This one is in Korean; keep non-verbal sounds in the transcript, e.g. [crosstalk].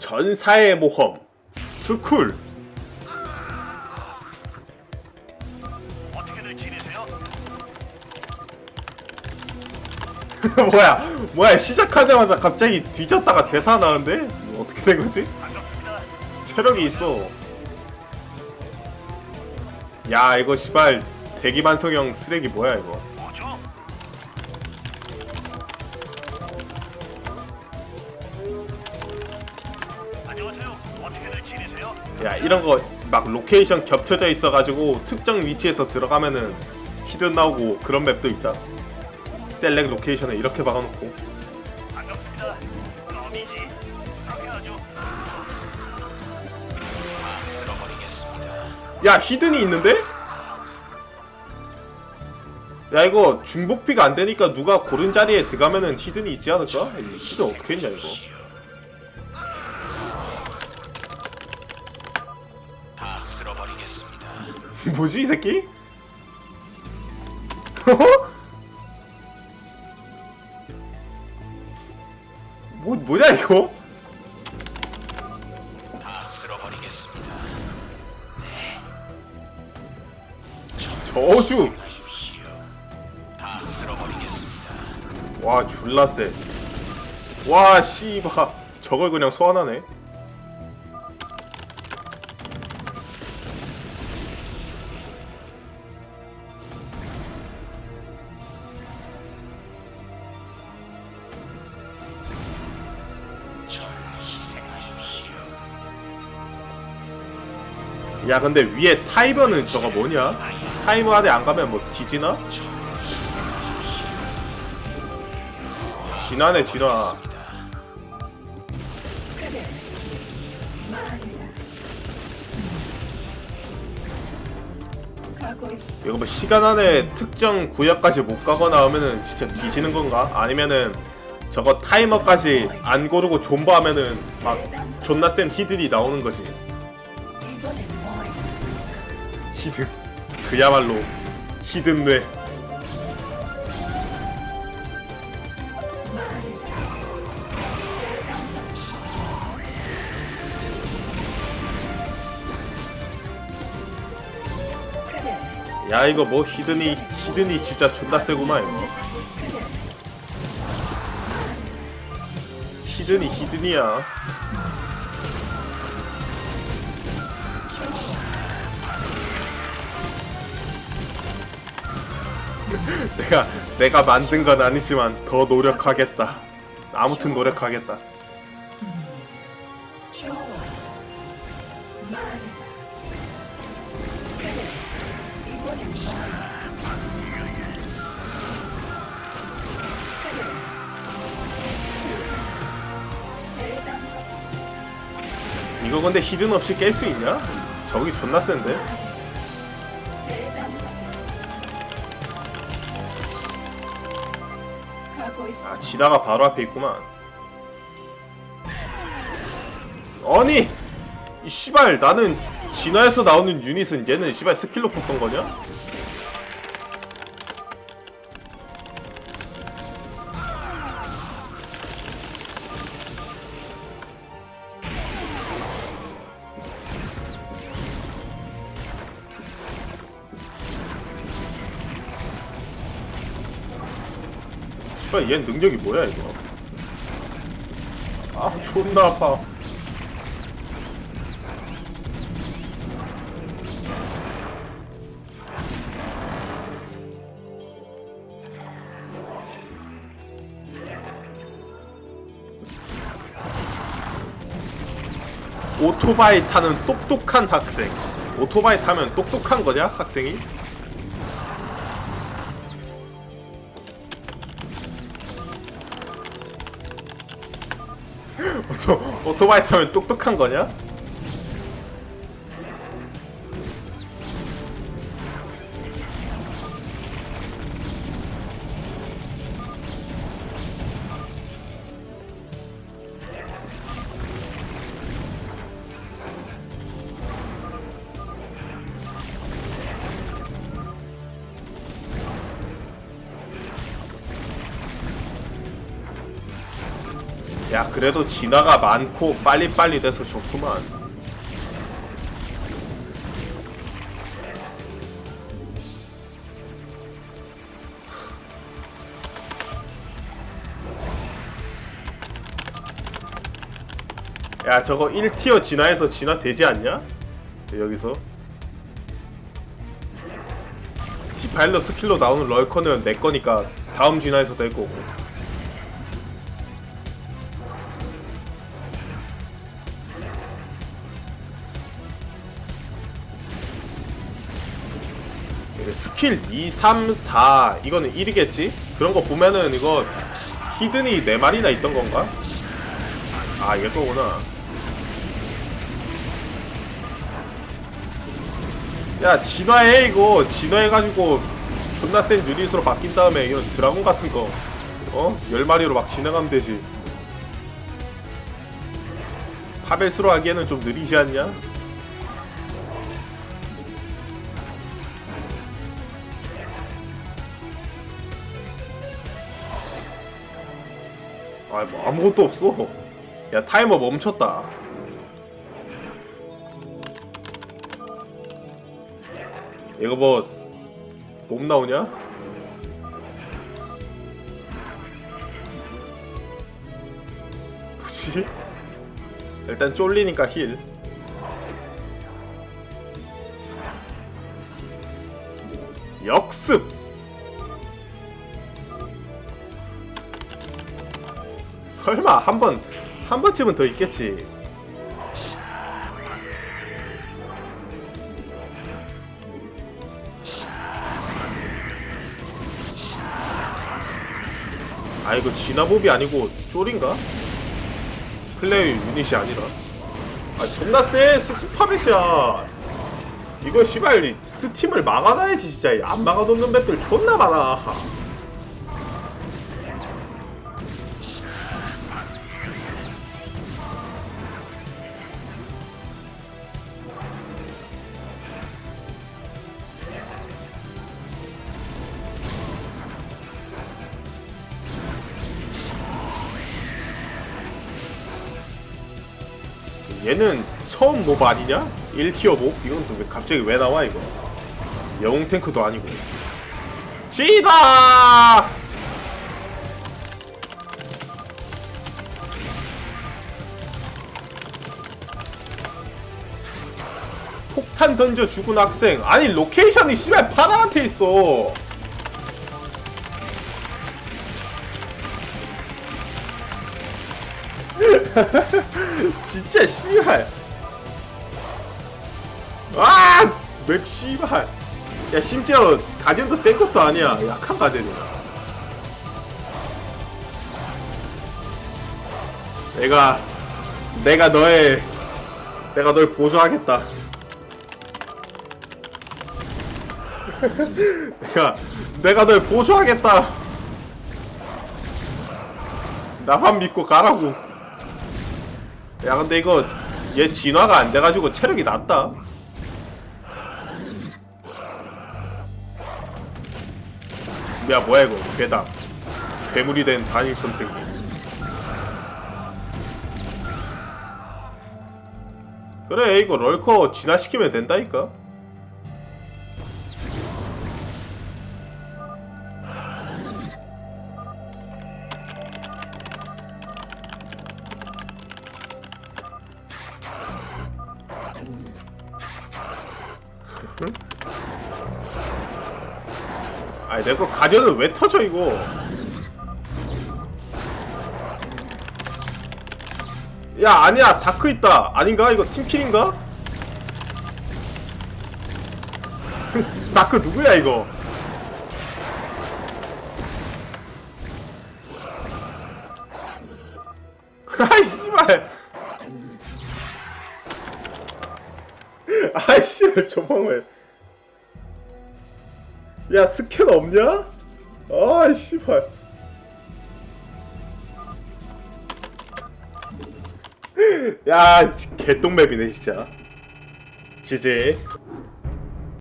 전사의 모험 스쿨 어떻게들 지내세요? [laughs] 뭐야 뭐야 시작하자마자 갑자기 뒤졌다가 대사 나는데 어떻게 된 거지? 반갑습니다. 체력이 있어 야 이거 시발 대기반성형 쓰레기 뭐야 이거 이런 거 막 로케이션 겹쳐져 있어가지고 특정 위치에서 들어가면은 히든 나오고 그런 맵도 있다 셀렉 로케이션에 이렇게 박아놓고. 야 히든이 있는데? 야 이거 중복피가 안 되니까 누가 고른 자리에 들어가면은 히든이 있지 않을까? 이 히든 어떻게 했냐 이거 [laughs] 뭐지 이 새끼? [laughs] 뭐 뭐냐 이거? 다 쓸어버리겠습니다. 저주 하십시오. 다 쓸어버리겠습니다. 와 졸라 세. 와 씨바 저걸 그냥 소환하네. 야 근데 위에 타이버는 저거 뭐냐? 타이머 안에 안 가면 뭐 뒤지나? 가고 있어. 이거 뭐 시간 안에 특정 구역까지 못 가거나 하면은 진짜 뒤지는 건가? 아니면은 저거 타이머까지 안 고르고 존버하면은 막 존나 센 히들이 나오는 거지. 히든. 그야말로 히든 뇌. 야 이거 뭐 히든이 히든이 진짜 존나 세구만 이거. 히든이 히든이야. 내가 내가 만든 건 아니지만 더 노력하겠다. 아무튼 노력하겠다. 이거 근데 히든 없이 깰 수 있냐? 저기 존나 센데? 가고 있어. 아 지다가 바로 앞에 있구만. 아니 이 씨발 나는 진화에서 나오는 유닛은 얘는 씨발 스킬로 뽑던 거냐? 얘 능력이 뭐야 이거? 아 존나 아파. 오토바이 타는 똑똑한 학생. 오토바이 타면 똑똑한 거냐 학생이? 오토, 오토바이 타면 똑똑한 거냐? 야 그래도 진화가 많고 빨리빨리 돼서 좋구만. 야 저거 1티어 진화해서 진화 되지 않냐? 여기서. 디파일러 스킬로 나오는 럴커는 내 거니까 다음 진화에서 될 거고 이게 스킬 2, 3, 4 이거는 1이겠지? 그런 거 보면은 이거 히든이 4마리나 있던 건가? 아 이게 거구나 야 진화해 이거 진화해가지고 존나 센 유닛으로 바뀐 다음에 이런 드라곤 같은 거 어? 10마리로 막 진행하면 되지 파벨스로 하기에는 좀 느리지 않냐? 아, 뭐 아무것도 없어. 야, 타이머 멈췄다. 이거 뭐, 몸 나오냐? 뭐지? 일단 쫄리니까 힐. 역습! 설마 한 번, 한 번쯤은 더 있겠지. 아 이거 진화몹이 아니고 쫄인가? 플레이 유닛이 아니라 아 존나 쎄 스티파벳이야 이거 씨발 스팀을 막아놔야지 진짜 안 막아놓는 맵들 존나 많아 얘는 처음 모브 아니냐? 1티어 몹? 이건 또 왜 갑자기 왜 나와 이거 영웅 탱크도 아니고 지다! 폭탄 던져 죽은 학생 아니 로케이션이 씨발 파라한테 있어 진짜 씨발. 아! 맵 씨발. 야 심지어 가디언도 센 것도 아니야. 약한 가디언이야. 내가 내가 너의 내가 널 보조하겠다. [laughs] 내가 내가 널 보조하겠다. 나만 믿고 가라고 야 근데 이거 얘 진화가 안 돼가지고 체력이 낮다. 야 뭐야 이거. 괴담. 괴물이 된 담임 선생님. 그래 이거 럴커 진화시키면 된다니까 아니 내거 가디언은 왜 터져 이거? 야 아니야. 다크 있다. 아닌가? 이거 팀킬인가? [laughs] 다크 누구야 이거? [laughs] 아이 [laughs] 아이 씨발 조망을. 야 스캔 없냐? 아 씨발. [laughs] 야 개똥맵이네 진짜. 지지